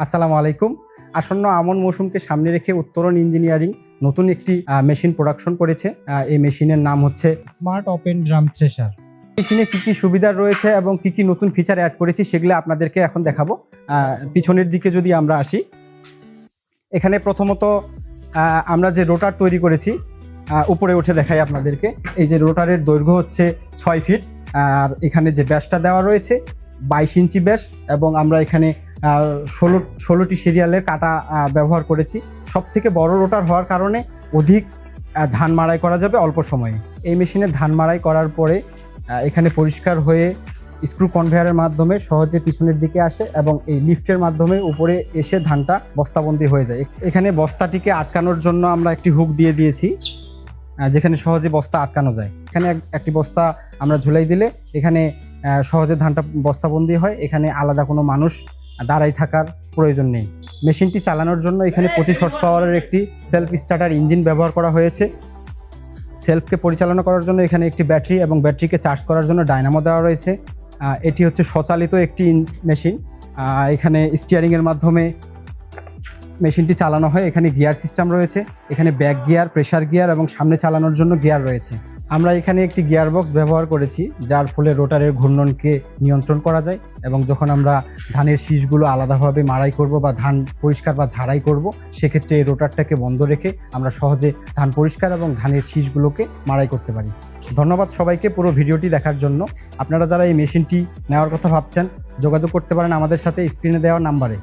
আসসালামু আলাইকুম। আসন্ন আমন মৌসুমকে সামনে রেখে উত্তরণ ইঞ্জিনিয়ারিং নতুন একটি মেশিন প্রোডাকশন করেছে। এই মেশিনের নাম হচ্ছে স্মার্ট ওপেন ড্রাম থ্রেশার। মেশিনে কী কি সুবিধা রয়েছে এবং কী কী নতুন ফিচার অ্যাড করেছি সেগুলো আপনাদেরকে এখন দেখাবো। পিছনের দিকে যদি আমরা আসি এখানে প্রথমত আমরা যে রোটার তৈরি করেছি উপরে উঠে দেখাই আপনাদেরকে। এই যে রোটারের দৈর্ঘ্য হচ্ছে ছয় ফিট আর এখানে যে ব্যাসটা দেওয়া রয়েছে বাইশ ইঞ্চি ব্যাস এবং আমরা এখানে ষোলো, ষোলোটি সিরিয়ালের কাটা ব্যবহার করেছি। সব থেকে বড় রোটার হওয়ার কারণে অধিক ধান মাড়াই করা যাবে অল্প সময়ে। এই মেশিনে ধান মাড়াই করার পরে এখানে পরিষ্কার হয়ে স্ক্রু কনভেয়ারের মাধ্যমে সহজে পিছনের দিকে আসে এবং এই লিফটের মাধ্যমে উপরে এসে ধানটা বস্তাবন্দি হয়ে যায়। এখানে বস্তাটিকে আটকানোর জন্য আমরা একটি হুক দিয়ে দিয়েছি যেখানে সহজে বস্তা আটকানো যায়। এখানে একটি বস্তা আমরা ঝুলাই দিলে এখানে সহজে ধানটা বস্তাবন্দি হয়। এখানে আলাদা কোনো মানুষ দাঁড়াই থাকার প্রয়োজন নেই। মেশিনটি চালানোর জন্য এখানে পঁচিশ হর্স পাওয়ারের একটি সেলফ স্টার্টার ইঞ্জিন ব্যবহার করা হয়েছে। সেলফকে পরিচালনা করার জন্য এখানে একটি ব্যাটারি এবং ব্যাটারিকে চার্জ করার জন্য ডায়নামো দেওয়া রয়েছে। এটি হচ্ছে স্বচালিত একটি মেশিন। এখানে স্টিয়ারিংয়ের মাধ্যমে মেশিনটি চালানো হয়। এখানে গিয়ার সিস্টেম রয়েছে। এখানে ব্যাক গিয়ার প্রেসার গিয়ার এবং সামনে চালানোর জন্য গিয়ার রয়েছে। আমরা এখানে একটি গিয়ার বক্স ব্যবহার করেছি, যার ফলে রোটারের ঘূর্ণনকে নিয়ন্ত্রণ করা যায় এবং যখন আমরা ধানের শীষগুলো আলাদাভাবে মাড়াই করব বা ধান পরিষ্কার বা ঝাড়াই করব, সেক্ষেত্রে এই রোটারটাকে বন্ধ রেখে আমরা সহজে ধান পরিষ্কার এবং ধানের শীষগুলোকে মাড়াই করতে পারি। ধন্যবাদ সবাইকে পুরো ভিডিওটি দেখার জন্য। আপনারা যারা এই মেশিনটি নেওয়ার কথা ভাবছেন, যোগাযোগ করতে পারেন আমাদের সাথে স্ক্রিনে দেওয়া নাম্বারে।